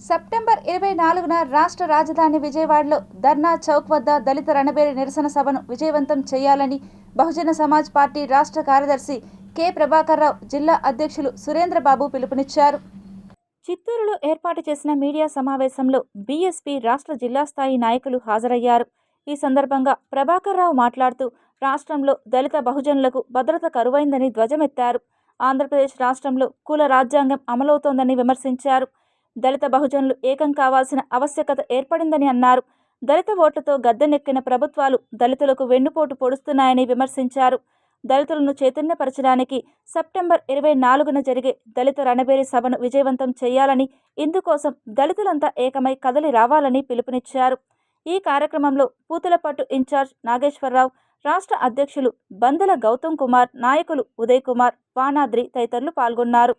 September ఇరవై నాలుగున రాష్ట్ర రాజధాని విజయవాడలో ధర్నా చౌక్ వద్ద దళిత రణబేరి నిరసన సభను విజయవంతం చేయాలని బహుజన సమాజ్ పార్టీ రాష్ట్ర కార్యదర్శి కె. ప్రభాకర్ రావు జిల్లా అధ్యక్షులు సురేంద్రబాబు పిలుపునిచ్చారు. చిత్తూరులో ఏర్పాటు చేసిన మీడియా సమావేశంలో బీఎస్పీ రాష్ట్ర జిల్లా స్థాయి నాయకులు హాజరయ్యారు. ఈ సందర్భంగా ప్రభాకర్ రావు మాట్లాడుతూ రాష్ట్రంలో దళిత బహుజనులకు భద్రత కరువైందని ధ్వజమెత్తారు. ఆంధ్రప్రదేశ్ రాష్ట్రంలో కుల రాజ్యాంగం అమలవుతోందని విమర్శించారు. దళిత బహుజనులు ఏకం కావాల్సిన ఆవశ్యకత ఏర్పడిందని అన్నారు. దళిత ఓట్లతో గద్దెనెక్కిన ప్రభుత్వాలు దళితులకు వెన్నుపోటు పొడుస్తున్నాయని విమర్శించారు. దళితులను చైతన్యపరచడానికి సెప్టెంబర్ ఇరవై నాలుగున జరిగే దళిత రణబేరి సభను విజయవంతం చేయాలని ఇందుకోసం దళితులంతా ఏకమై కదలి రావాలని పిలుపునిచ్చారు. ఈ కార్యక్రమంలో పూతలపట్టు ఇన్ఛార్జ్ నాగేశ్వరరావు రాష్ట్ర అధ్యక్షులు బందల గౌతమ్ కుమార్ నాయకులు ఉదయ్ కుమార్ వానాద్రి తదితరులు పాల్గొన్నారు.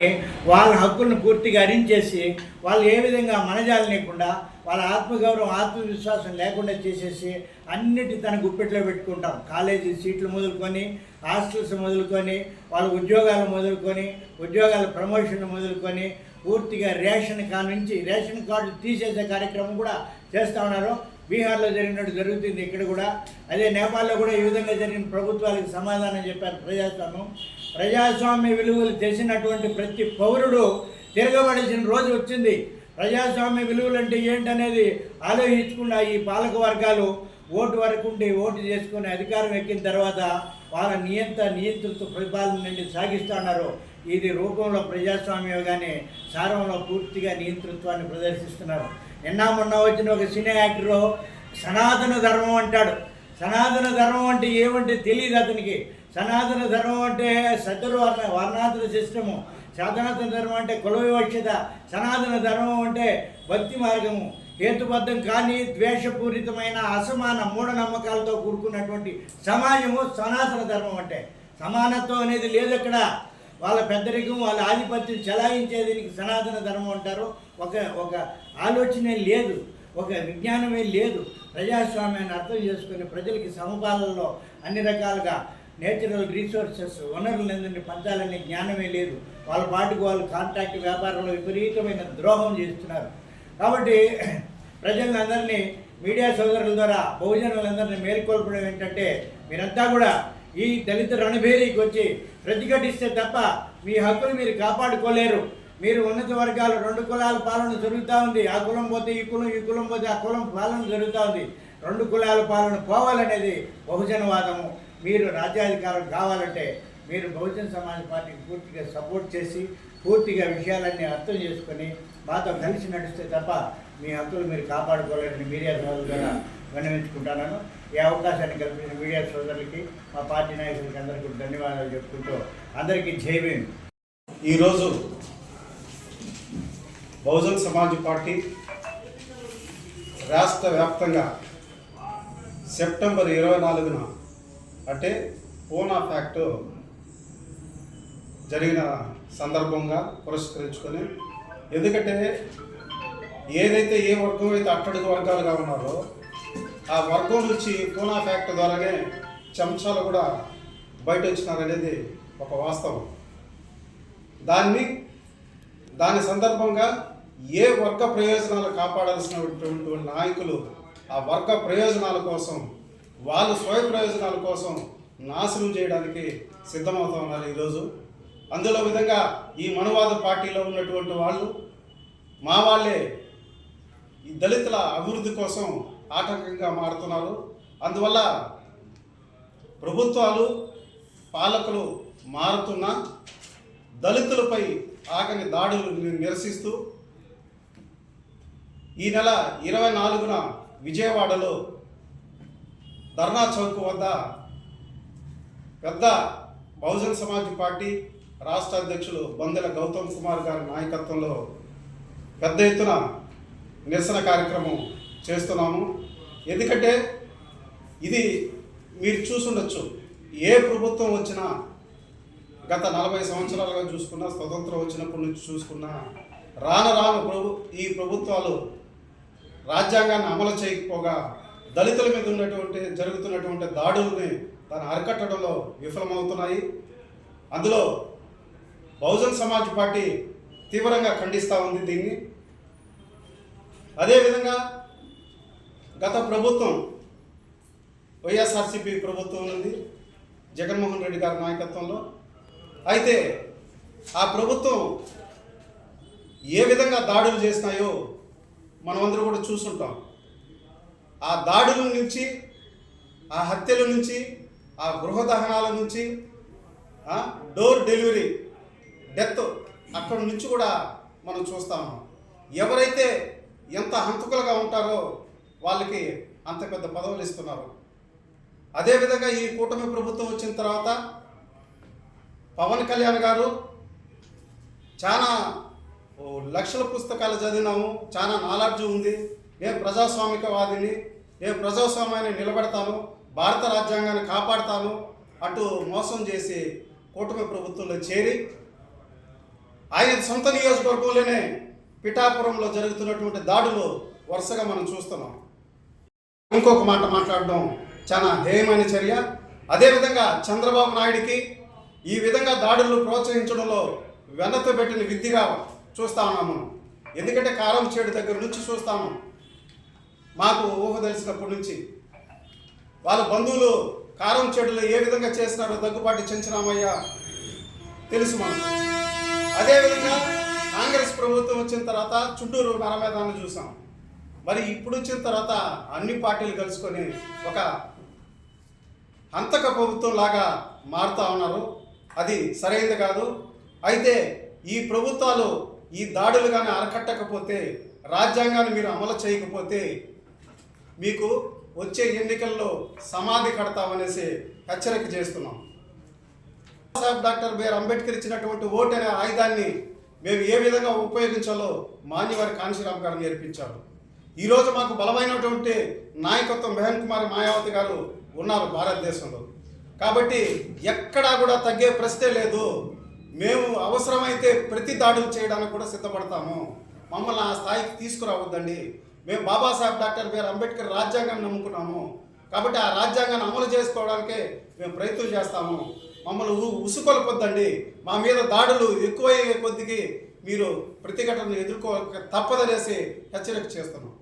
వాళ్ళ హక్కులను పూర్తిగా అరించేసి వాళ్ళు ఏ విధంగా మనజాలు లేకుండా వాళ్ళ ఆత్మగౌరవం ఆత్మవిశ్వాసం లేకుండా చేసేసి అన్నిటి తన గుప్పెట్లో పెట్టుకుంటాం. కాలేజీ సీట్లు మొదలుకొని హాస్టల్స్ మొదలుకొని వాళ్ళ ఉద్యోగాలు మొదలుకొని ఉద్యోగాల ప్రమోషన్ మొదలుకొని పూర్తిగా రేషన్ కా నుంచి రేషన్ కార్డు తీసేసే కార్యక్రమం కూడా చేస్తూ ఉన్నారు. బీహార్లో జరిగినట్టు జరుగుతుంది. ఇక్కడ కూడా అదే నేపాల్లో కూడా ఈ విధంగా జరిగిన ప్రభుత్వాలకు సమాధానం చెప్పారు ప్రజాస్వామ్యం. ప్రజాస్వామ్య విలువలు తెలిసినటువంటి ప్రతి పౌరుడు తిరగబడిసిన రోజు వచ్చింది. ప్రజాస్వామ్య విలువలు అంటే ఏంటనేది ఆలోచించకుండా ఈ పాలక వర్గాలు ఓటు వరకు ఉండి ఓటు చేసుకుని అధికారం ఎక్కిన తర్వాత వాళ్ళ నియంత నియంత్రిత పరిపాలన నుండి సాగిస్తున్నారు ఇది రూపంలో ప్రజాస్వామ్యం కానీ సారంలో పూర్తిగా నియంతృత్వాన్ని ప్రదర్శిస్తున్నారు. నిన్న మొన్న వచ్చిన ఒక సినీ యాక్టర్ సనాతన ధర్మం అంటాడు. సనాతన ధర్మం అంటే ఏమంటే తెలియదు అతనికి. సనాతన ధర్మం అంటే సతురు వర్ణాతుల సిస్టము. సనాతన ధర్మం అంటే కుల వివక్షత. సనాతన ధర్మం అంటే భక్తి మార్గము. హేతుబద్ధం కానీ ద్వేషపూరితమైన అసమాన మూఢనమ్మకాలతో కూడుకున్నటువంటి సమాజము సనాతన ధర్మం అంటే. సమానత్వం అనేది లేదు అక్కడ. వాళ్ళ పెద్దరికం వాళ్ళ ఆధిపత్యం చెలాయించేది సనాతన ధర్మం అంటారు. ఒక ఒక ఆలోచనే లేదు ఒక విజ్ఞానమే లేదు. ప్రజాస్వామ్యాన్ని అర్థం చేసుకుని ప్రజలకి సమపాలనలో అన్ని రకాలుగా నేచురల్ రీసోర్సెస్ వనరులందరినీ పంచాలనే జ్ఞానమే లేదు. వాళ్ళ పాటికి వాళ్ళు కాంట్రాక్ట్ వ్యాపారంలో విపరీతమైన ద్రోహం చేస్తున్నారు. కాబట్టి ప్రజలందరినీ మీడియా సోదరుల ద్వారా బహుజనులందరినీ మేల్కొల్పడం ఏంటంటే మీరంతా కూడా ఈ దళిత రణభేరీకి వచ్చి ప్రతిఘటిస్తే తప్ప మీ హక్కులు మీరు కాపాడుకోలేరు. మీరు ఉన్నత వర్గాలు రెండు కులాల పాలన జరుగుతూ ఉంది. ఆ కులం పోతే ఈ కులం ఈ కులం పోతే ఆ కులం పాలన జరుగుతూ ఉంది. రెండు కులాల పాలన పోవాలనేది బహుజనవాదము. మీరు రాజ్యాధికారం కావాలంటే మీరు బహుజన సమాజ్ పార్టీకి పూర్తిగా సపోర్ట్ చేసి పూర్తిగా విషయాలన్నీ అర్థం చేసుకొని మాతో కలిసి నడిస్తే తప్ప మీ హక్కులు మీరు కాపాడుకోలేరని మీడియా సోదరుల ద్వారా విన్నవించుకుంటున్నాను. ఈ అవకాశాన్ని కల్పించిన మీడియా సోదరులకి మా పార్టీ నాయకులకి అందరికీ ధన్యవాదాలు చెప్పుకుంటూ అందరికీ జై ఈరోజు బహుజన్ సమాజ్ పార్టీ రాష్ట్ర వ్యాప్తంగా సెప్టెంబర్ ఇరవై నాలుగున అంటే పూనా ఫ్యాక్ట్ జరిగిన సందర్భంగా పురస్కరించుకొని ఎందుకంటే ఏదైతే ఏ వర్గం అయితే అట్టడుగు వర్గాలుగా ఉన్నారో ఆ వర్గం నుంచి పూనా ఫ్యాక్ట్ ద్వారానే చెంచాలు కూడా బయట వచ్చినారనేది ఒక వాస్తవం. దాన్ని దాని సందర్భంగా ఏ వర్గ ప్రయోజనాలు కాపాడాల్సినటువంటి నాయకులు ఆ వర్గ ప్రయోజనాల కోసం వాళ్ళ స్వయ ప్రయోజనాల కోసం నాశనం చేయడానికి సిద్ధమవుతా ఉన్నారు ఈరోజు. అందులో విధంగా ఈ మనువాద పార్టీలో ఉన్నటువంటి వాళ్ళు మా వాళ్ళే ఈ దళితుల అభివృద్ధి కోసం ఆటంకంగా మారుతున్నారు. అందువల్ల ప్రభుత్వాలు పాలకులు మారుతున్న దళితులపై ఆగని దాడులు నిరసిస్తూ ఈ నెల ఇరవై నాలుగున విజయవాడలో ధర్నా చౌక్ వద్ద పెద్ద బహుజన్ సమాజ్ పార్టీ రాష్ట్ర అధ్యక్షులు బందెల గౌతమ్ కుమార్ గారి నాయకత్వంలో పెద్ద ఎత్తున నిరసన కార్యక్రమం చేస్తున్నాము. ఎందుకంటే ఇది మీరు చూసుండొచ్చు ఏ ప్రభుత్వం వచ్చినా గత నలభై సంవత్సరాలుగా చూసుకున్న స్వతంత్రం వచ్చినప్పటి నుంచి చూసుకున్న రాను రాను ప్రభు ఈ ప్రభుత్వాలు రాజ్యాంగాన్ని అమలు చేయకపోగా దళితుల మీద ఉన్నటువంటి జరుగుతున్నటువంటి దాడుల్ని దాన్ని అరికట్టడంలో విఫలమవుతున్నాయి. అందులో బహుజన్ సమాజ్ పార్టీ తీవ్రంగా ఖండిస్తూ ఉంది దీన్ని. అదేవిధంగా గత ప్రభుత్వం వైఎస్ఆర్సీపీ ప్రభుత్వం ఉంది జగన్మోహన్ రెడ్డి గారి నాయకత్వంలో అయితే ఆ ప్రభుత్వం ఏ విధంగా దాడులు చేసినాయో మనమందరూ కూడా చూసుంటాం. ఆ దాడుల నుంచి ఆ హత్యల నుంచి ఆ గృహ దహనాల నుంచి డోర్ డెలివరీ డెత్ అక్కడి నుంచి కూడా మనం చూస్తాము ఎవరైతే ఎంత హంతకులుగా ఉంటారో వాళ్ళకి అంత పెద్ద పదవులు ఇస్తున్నారు. అదేవిధంగా ఈ కూటమి ప్రభుత్వం వచ్చిన తర్వాత పవన్ కళ్యాణ్ గారు చాలా లక్షల పుస్తకాలు చదివినాము. చాలా నాలెడ్జ్ ఉంది. నేను ప్రజాస్వామికవాదిని నేను ప్రజాస్వామ్యాన్ని నిలబెడతాను భారత రాజ్యాంగాన్ని కాపాడతాను అటు మోసం చేసి కూటమి ప్రభుత్వంలో చేరి ఆయన సొంత నియోజకవర్గంలోనే పిఠాపురంలో జరుగుతున్నటువంటి దాడులు వరుసగా మనం చూస్తున్నాం. ఇంకొక మాట మాట్లాడడం చాలా ధ్యేయమైన చర్య. అదేవిధంగా చంద్రబాబు నాయుడికి ఈ విధంగా దాడులు ప్రోత్సహించడంలో వెనతబెట్టిన విద్యగా చూస్తా ఉన్నాము ఎందుకంటే కారం చేడు దగ్గర నుంచి చూస్తాము మాకు ఊహ తెలిసినప్పటి నుంచి వాళ్ళ బంధువులు కారం చెడులు ఏ విధంగా చేసినారో దగ్గుబాటు చెంచరామయ్య తెలుసు మనకు. అదేవిధంగా కాంగ్రెస్ ప్రభుత్వం వచ్చిన తర్వాత చుట్టూరు నరమేదాన్ని చూసాం. మరి ఇప్పుడు వచ్చిన తర్వాత అన్ని పార్టీలు కలుసుకొని ఒక హంతక ప్రభుత్వం లాగా మారుతా ఉన్నారు. అది సరైనది కాదు. అయితే ఈ ప్రభుత్వాలు ఈ దాడులు కానీ అరకట్టకపోతే రాజ్యాంగాన్ని మీరు అమలు చేయకపోతే మీకు వచ్చే ఎన్నికల్లో సమాధి కడతామనేసి హెచ్చరిక చేస్తున్నాం. సాహెబ్ డాక్టర్ బిఆర్ అంబేద్కర్ ఇచ్చినటువంటి ఓటు అనే ఆయుధాన్ని మేము ఏ విధంగా ఉపయోగించాలో మాన్యవారి కాంశీరామ్ గారు నేర్పించారు. ఈరోజు మాకు బలమైనటువంటి నాయకత్వం మెహన్ కుమార్ మాయావతి గారు ఉన్నారు భారతదేశంలో. కాబట్టి ఎక్కడా కూడా తగ్గే ప్రశ్నే లేదు. మేము అవసరమైతే ప్రతి దాడులు చేయడానికి కూడా సిద్ధపడతాము. మమ్మల్ని ఆ స్థాయికి తీసుకురావద్దండి. మేము బాబాసాహెబ్ డాక్టర్ బిఆర్ అంబేద్కర్ రాజ్యాంగాన్ని నమ్ముకున్నాము. కాబట్టి ఆ రాజ్యాంగాన్ని అమలు చేసుకోవడానికే మేము ప్రయత్నం చేస్తాము. మమ్మల్ని ఉసుకొలపొద్దండి. మా మీద దాడులు ఎక్కువయ్యే కొద్దికి మీరు ప్రతిఘటనను ఎదుర్కోక తప్పదనేసి హెచ్చరిక చేస్తున్నాం.